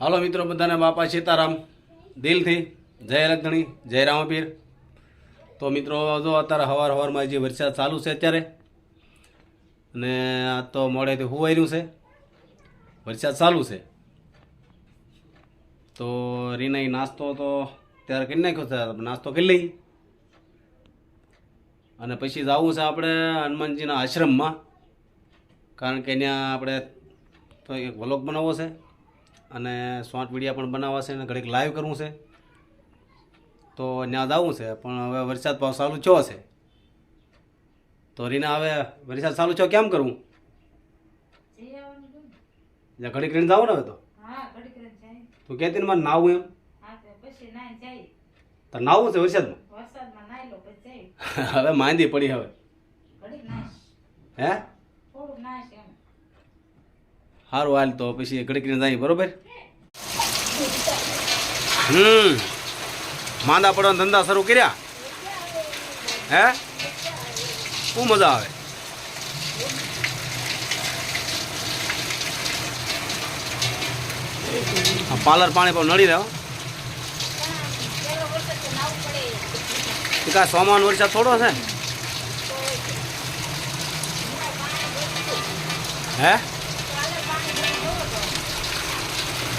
હાલો મિત્રો, બધાને બાપા સીતારામ. દિલથી. જય લગધણી જય રામપીર. તો મિત્રો, જો અત્યારે હવાર હવારમાં જે વરસાદ ચાલુ છે અત્યારે, અને આ તો મોડેથી હુવાઈ છે, વરસાદ ચાલુ છે. તો રીનાઈ નાસ્તો તો ત્યારે કરી નાખ્યો છે, નાસ્તો કરી લઈ અને પછી જવું છે આપણે હનુમાનજીના આશ્રમમાં, કારણ કે ત્યાં આપણે તો એક વલોક બનાવવો છે. અને શોર્ટ વિડીયા પણ બનાવવા છે અને ઘડીક લાઈવ કરવું છે. તો ત્યાં જવું છે પણ હવે વરસાદ પાવ ચાલુ છો છે. તો રીના હવે વરસાદ ચાલુ છો કેમ કરવું ઘડીક રીને જાવ ને હવે તો? તું કહેતી મારે નાવું એમ? તો નાવું છે વરસાદમાં? હવે માંદી પડી હવે. હે? સારું હાલ તો પછી ઘડીક રહીને જાય, બરોબર? હમ. માંદા પડવાના ધંધા શરૂ કર્યા. હે? શું મજા આવે? પાર્લર પાણી પણ નડી રહ્યો. કાંઈ સોમાન વરસાદ થોડો છે. હે?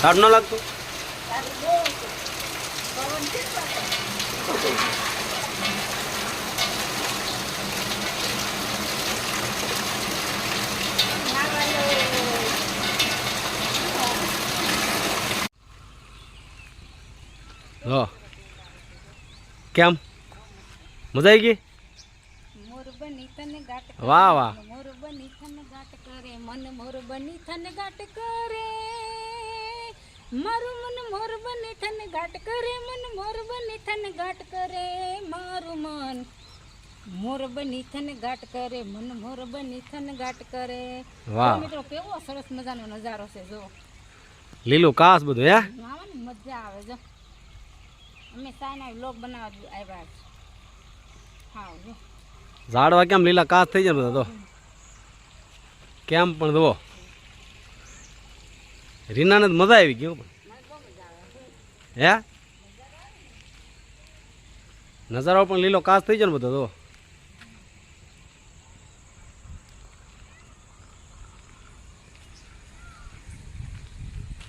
સારું ન લાગતું? હો. કેમ? મજા આવી ગઈ? વાહ વાહ. મોર બની થન ગાટ કરે, મન મોર બની થન ગાટ કરે. મારું મન મોર બને તને ગાટ કરે મન મોર બને તને ગાટ કરે મારું મન મોર બની તને ગાટ કરે મન મોર બની તને ગાટ કરે. વાહ. મિત્રો કેવો સરસ મજાનો નજારો છે જો. લીલું કાસ બધું હે? ને મજા આવે જો. અમે સાયના વ્લોગ બનાવવા આવ્યા છે. હા જો. ઝાડવા કેમ લીલા કાસ થઈ જાય બધા તો? કેમ પણ જુઓ. રીનાને મજા આવી ગયો હે નજારો પણ લીલો કાસ થઈ જાય ને બધો તો.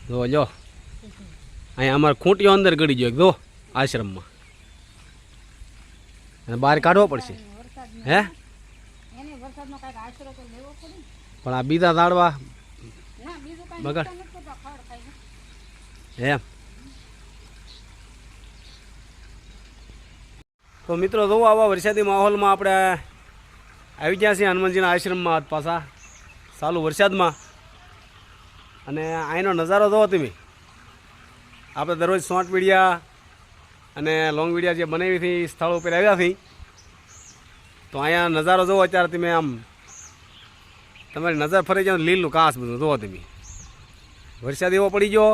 જો જો. અહીંયા અમારે ખૂંટીઓ અંદર ગળી ગયો જો આશ્રમમાં. અને બહાર કાઢવો પડશે. હે. પણ આ બીજા દાડવા બગાડ. એમ તો મિત્રો જોવો આવા વરસાદી માહોલમાં આપણે આવી ગયા છીએ હનુમાનજીના આશ્રમમાં પાછા. ચાલુ વરસાદમાં. અને અહીંનો નજારો જોવો તમે. આપણે દરરોજ શોર્ટ વિડીયા અને લોંગ વિડીયા જે બનાવી હતી સ્થળ ઉપર આવ્યા હતી તો અહીંયા નજારો જોવો અત્યારે તમે આમ. તમારી નજર ફરી જાઓ લીલું કાસ બધું જોવો તમે. વરસાદ એવો પડી ગયો.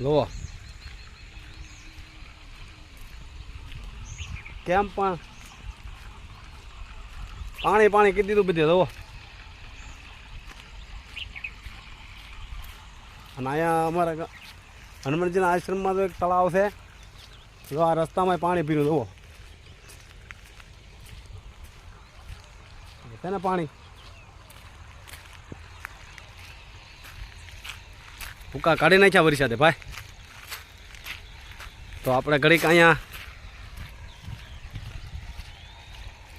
જુઓ કેમ પણ? પાણી પાણી કીધી દીધું બધે જુઓ અને અહીંયા અમારા હનુમાનજીના આશ્રમમાં તો એક તળાવ છે. જો આ રસ્તામાં પાણી પીરું જુઓ છે ને પાણી? ભૂકા કાઢી નાખ્યા વરસાદે, ભાઈ. તો આપણે ઘડીક અહીંયા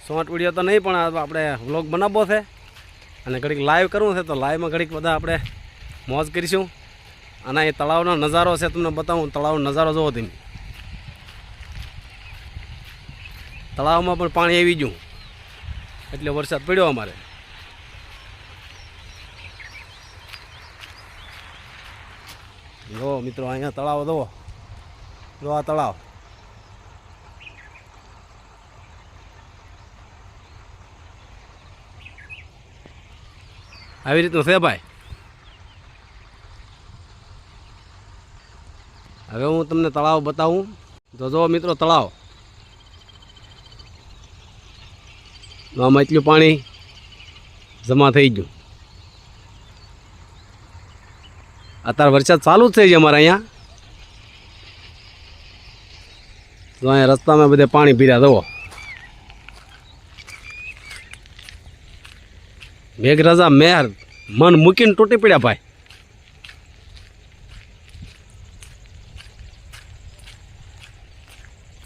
શોર્ટ વીડિયો તો નહીં, પણ આપણે વ્લોગ બનાવવો છે. અને ઘડીક લાઈવ કરવું છે, તો લાઈવમાં ઘડીક બધા આપણે મોજ કરીશું. અને એ તળાવનો નજારો છે, તમને બતાવું, તળાવનો નજારો જોવો તમે. તળાવમાં પણ પાણી આવી ગયું. એટલે વરસાદ પડ્યો અમારે. જો મિત્રો, અહીંયા તળાવ જુઓ. જો આ તળાવ. આવી રીતનું છે ભાઈ? હવે હું તમને તળાવ બતાવું. તો જો મિત્રો, તળાવ. આમાં એટલું પાણી જમા થઈ ગયું. અત્યારે વરસાદ ચાલુ જ થઈ છે અમારે અહીંયા. તો અહીંયા રસ્તામાં બધે પાણી પીર્યા દો મેઘરાજા મેર, મન મૂકીને તૂટી પડ્યા ભાઈ.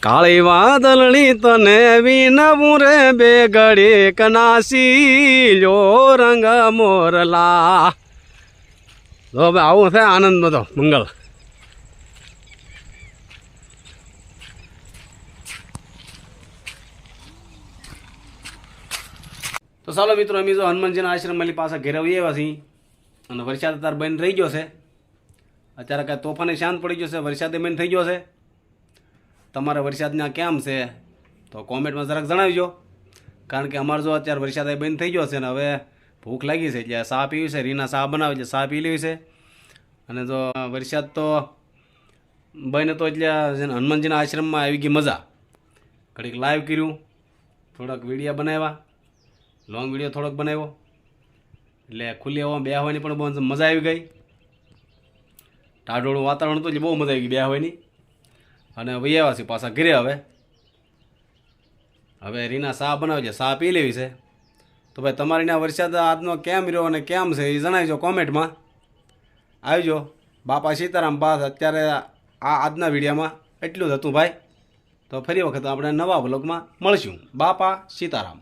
કાળી વાદળણી તને વિનવું રે બે ઘડી કનાસી, લ્યો રંગ મોરલા. તો હવે આવું છે આનંદમાં તો મંગળ તો ચાલો મિત્રો, અમે જો હનુમાનજીના આશ્રમ માલી પાસે ઘેર આવી આવ્યા છીએ. અને વરસાદ અત્યારે બંધ રહી ગયો છે. અત્યારે કાંઈ તોફાને શાંત પડી ગયો છે, વરસાદે બંધ થઈ ગયો છે. તમારે વરસાદના કેમ છે? તો કોમેન્ટમાં જરાક જણાવજો. કારણ કે અમારે જો અત્યારે વરસાદ બંધ થઈ ગયો છે ને હવે ભૂખ લાગી છે એટલે ચા પીવી છે, રીના ચા બનાવે છે સા પી લેવી છે. અને જો વરસાદ તો બને તો એટલે હનુમાનજીના આશ્રમમાં આવી ગઈ મજા. ઘડીક લાઈવ કર્યું, થોડાક વિડીયા બનાવ્યા લોંગ વીડિયો થોડોક બનાવ્યો. એટલે ખુલ્લી હવા બેહવાની પણ બહુ મજા આવી ગઈ. ટાઢોળું વાતાવરણ હતું એટલે બહુ મજા આવી ગઈ બેહવાની. અને વૈયાવા છે પાછા ઘરે હવે. હવે રીના ચા બનાવે છે ચા પી લેવી છે. તો ભાઈ તમારી ત્યાં વરસાદ આજનો કેમ રહ્યો અને કેમ છે એ જણાવજો કોમેન્ટમાં. આવજો. બાપા સીતારામ પાસ અત્યારે આ આજના વિડીયોમાં એટલું જ હતું ભાઈ. તો ફરી વખત આપણે નવા બ્લોગમાં મળશું. બાપા સીતારામ.